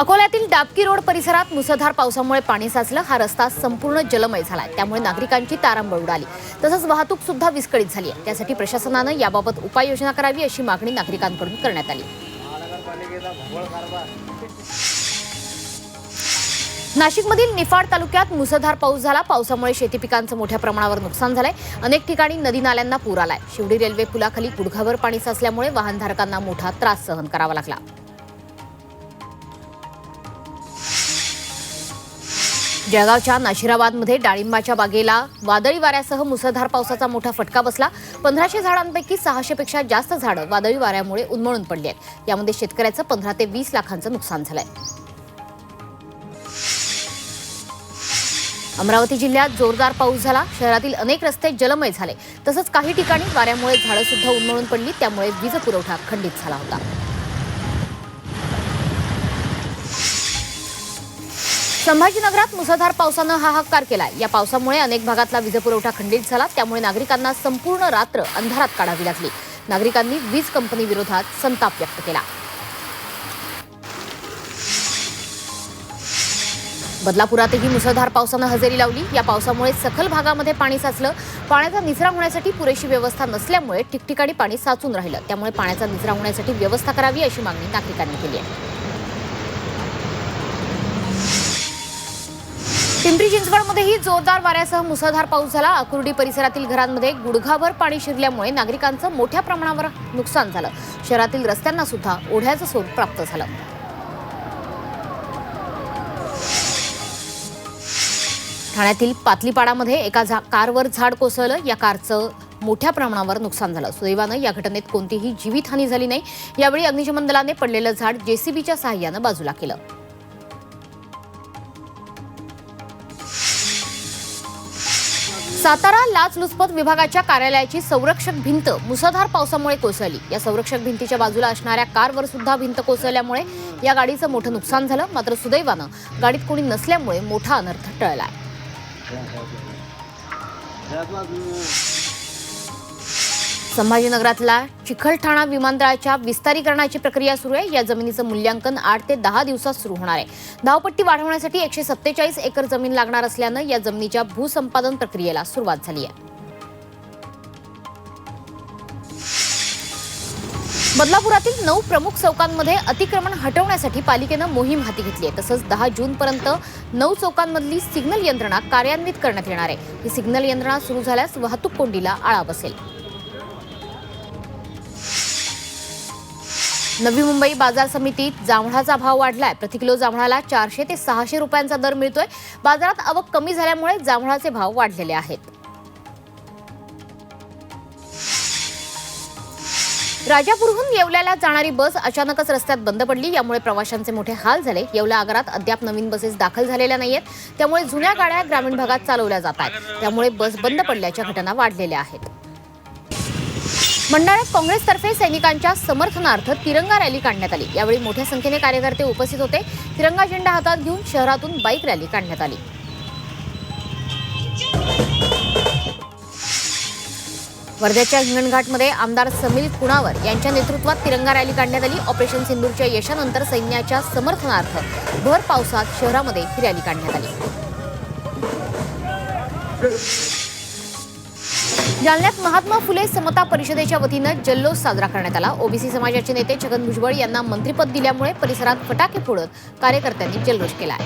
अकोल्यातील डाबकी रोड परिसरात मुसळधार पावसामुळे पाणी साचलं. हा रस्ता संपूर्ण जलमय झाला. त्यामुळे नागरिकांची तारांबळ उडाली. तसंच वाहतूक सुद्धा विस्कळीत झाली आहे. त्यासाठी प्रशासनानं याबाबत उपाययोजना करावी अशी मागणी नागरिकांकडून करण्यात आली. नाशिकमधील निफाड तालुक्यात मुसळधार पाऊस झाला. पावसामुळे शेती पिकांचं मोठ्या प्रमाणावर नुकसान झालंय. अनेक ठिकाणी नदी नाल्यांना पूर आलाय. शिवडी रेल्वे पुलाखाली गुडघाभर पाणी साचल्यामुळे वाहनधारकांना मोठा त्रास सहन करावा लागला. जळगावच्या नाशिराबादमध्ये डाळिंबाच्या बागेला वादळी वाऱ्यासह मुसळधार पावसाचा मोठा फटका बसला. पंधराशे झाडांपैकी सहाशेपेक्षा जास्त झाडं वादळी वाऱ्यामुळे उन्मळून पडली आहेत. यामध्ये शेतकऱ्याचं पंधरा ते वीस लाखांचं नुकसान झालंय. अमरावती जिल्ह्यात जोरदार पाऊस झाला. शहरातील अनेक रस्ते जलमय झाले. तसंच काही ठिकाणी वाऱ्यामुळे झाडं सुद्धा उन्मळून पडली. त्यामुळे वीज पुरवठा खंडित झाला होता. संभाजीनगरात मुसळधार पावसानं हाहाकार केलाय. या पावसामुळे अनेक भागातला वीजपुरवठा खंडित झाला. त्यामुळे नागरिकांना संपूर्ण रात्र अंधारात काढावी लागली. नागरिकांनी वीज कंपनी विरोधात संताप व्यक्त केला. बदलापुरातही मुसळधार पावसानं हजेरी लावली. या पावसामुळे सखल भागामध्ये पाणी साचलं. पाण्याचा निचरा होण्यासाठी पुरेशी व्यवस्था नसल्यामुळे ठिकठिकाणी पाणी साचून राहिलं. त्यामुळे पाण्याचा निचरा होण्यासाठी व्यवस्था करावी अशी मागणी नागरिकांनी केली आहे. पिंपरी चिंचवडमध्येही जोरदार वाऱ्यासह मुसळधार पाऊस झाला. अकुर्डी परिसरातील घरांमध्ये गुडघाभर पाणी शिरल्यामुळे नागरिकांचं मोठ्या प्रमाणावर नुकसान झालं. शहरातील रस्त्यांना सुद्धा ओढ्याचं स्वरूप प्राप्त झालं. ठाण्यातील पातलीपाडामध्ये एका झा कारवर झाड कोसळलं. या कारचं मोठ्या प्रमाणावर नुकसान झालं. सुदैवानं या घटनेत कोणतीही जीवितहानी झाली नाही. यावेळी अग्निशमन दलाने पडलेलं झाड जेसीबीच्या सहाय्यानं बाजूला केलं. सातारा लाचलुचपत विभागाच्या कार्यालयाची संरक्षक भिंत मुसळधार पावसामुळे कोसळली. या संरक्षक भिंतीच्या बाजूला असणाऱ्या कारवर सुद्धा भिंत कोसळल्यामुळे या गाडीचं मोठं नुकसान झालं. मात्र सुदैवानं गाडीत कोणी नसल्यामुळे मोठा अनर्थ टळलाय. संभाजीनगरातला चिखलठाणा विमानतळाच्या विस्तारीकरणाची प्रक्रिया सुरू आहे. या जमिनीचं मूल्यांकन आठ ते दहा दिवसात सुरू होणार आहे. धावपट्टी वाढवण्यासाठी एकशे सत्तेचाळीस एकर जमीन लागणार असल्यानं या जमिनीच्या भूसंपादन प्रक्रियेला सुरुवात झाली आहे. बदलापुरातील नऊ प्रमुख चौकांमध्ये अतिक्रमण हटवण्यासाठी पालिकेनं मोहीम हाती घेतली आहे. तसंच दहा जूनपर्यंत नऊ चौकांमधली सिग्नल यंत्रणा कार्यान्वित करण्यात येणार आहे. ही सिग्नल यंत्रणा सुरू झाल्यास वाहतूक कोंडीला आळा बसेल. नवी मुंबई बाजार समितीत जांभळाचा भाव वाढलाय. प्रति किलो जांभळाला चारशे ते सहाशे रुपयांचा दर मिळतोय. बाजारात आवक कमी झाल्यामुळे जांभळाचे भाव वाढलेले आहेत. राजापूरहून येवल्याला जाणारी बस अचानकच रस्त्यात बंद पडली. यामुळे प्रवाशांचे मोठे हाल झाले. येवला आगारात अद्याप नवीन बसेस दाखल झालेल्या नाहीयेत. त्यामुळे जुन्या गाड्या ग्रामीण भागात चालवल्या जात आहेत. त्यामुळे बस बंद पडल्याच्या घटना वाढलेल्या आहेत. मंडळात काँग्रेसतर्फे सैनिकांच्या समर्थनार्थ तिरंगा रॅली काढण्यात आली. यावेळी मोठ्या संख्येने कार्यकर्ते उपस्थित होते. तिरंगा झेंडा हातात घेऊन शहरातून बाईक रॅली काढण्यात आली. वर्ध्याच्या हिंगणघाटमध्ये आमदार समीर कुणावर यांच्या नेतृत्वात तिरंगा रॅली काढण्यात आली. ऑपरेशन सिंदूरच्या यशानंतर सैन्याच्या समर्थनार्थ भर पावसात शहरामध्ये ही रॅली काढण्यात आली. जालन्यात महात्मा फुले समता परिषदेच्या वतीनं जल्लोष साजरा करण्यात आला. ओबीसी समाजाचे नेते छगन भुजबळ यांना मंत्रिपद दिल्यामुळे परिसरात फटाके फोडत कार्यकर्त्यांनी जल्लोष केला.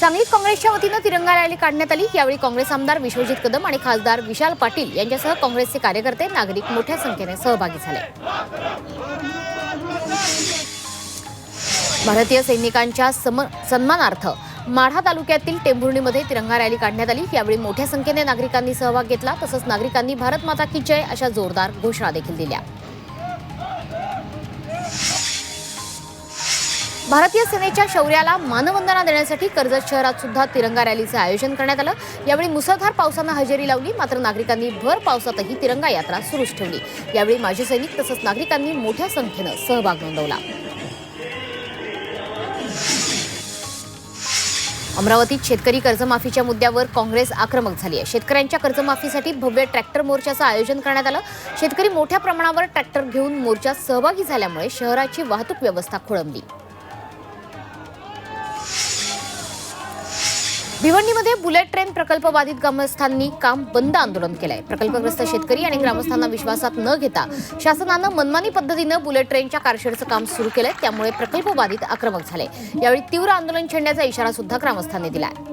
सांगलीत काँग्रेसच्या वतीनं तिरंगा रॅली काढण्यात आली. यावेळी काँग्रेस आमदार विश्वजित कदम आणि खासदार विशाल पाटील यांच्यासह काँग्रेसचे कार्यकर्ते नागरिक मोठ्या संख्येने सहभागी झाले. भारतीय सैनिकांच्या सम सन्मानार्थ माढा तालुक्यातील टेंभुर्णीमध्ये तिरंगा रॅली काढण्यात आली. यावेळी मोठ्या संख्येने नागरिकांनी सहभाग घेतला. तसंच नागरिकांनी भारत माता की जय अशा जोरदार घोषणा देखील दिल्या. भारतीय सेनेच्या शौर्याला मानवंदना देण्यासाठी कर्जत शहरात सुद्धा तिरंगा रॅलीचं आयोजन करण्यात आलं. यावेळी मुसळधार पावसानं हजेरी लावली. मात्र नागरिकांनी भर पावसातही तिरंगा यात्रा सुरूच ठेवली. यावेळी माजी सैनिक तसंच नागरिकांनी मोठ्या संख्येनं सहभाग नोंदवला. अमरावतीत शेतकरी कर्जमाफीच्या मुद्द्यावर काँग्रेस आक्रमक झाली आहे. शेतकऱ्यांच्या कर्जमाफीसाठी भव्य ट्रॅक्टर मोर्चाचं आयोजन करण्यात आलं. शेतकरी मोठ्या प्रमाणावर ट्रॅक्टर घेऊन मोर्चात सहभागी झाल्यामुळे शहराची वाहतूक व्यवस्था खोळंबली. भिवंडीमध्ये बुलेट ट्रेन प्रकल्प बाधित ग्रामस्थांनी काम बंद आंदोलन केलंय. प्रकल्पग्रस्त शेतकरी आणि ग्रामस्थांना विश्वासात न घेता शासनानं मनमानी पद्धतीनं बुलेट ट्रेनच्या कारशेडचं काम सुरू केलंय त्यामुळे प्रकल्प बाधित आक्रमक झाले यावेळी तीव्र आंदोलन छेडण्याचा इशारा सुद्धा ग्रामस्थांनी दिलाय.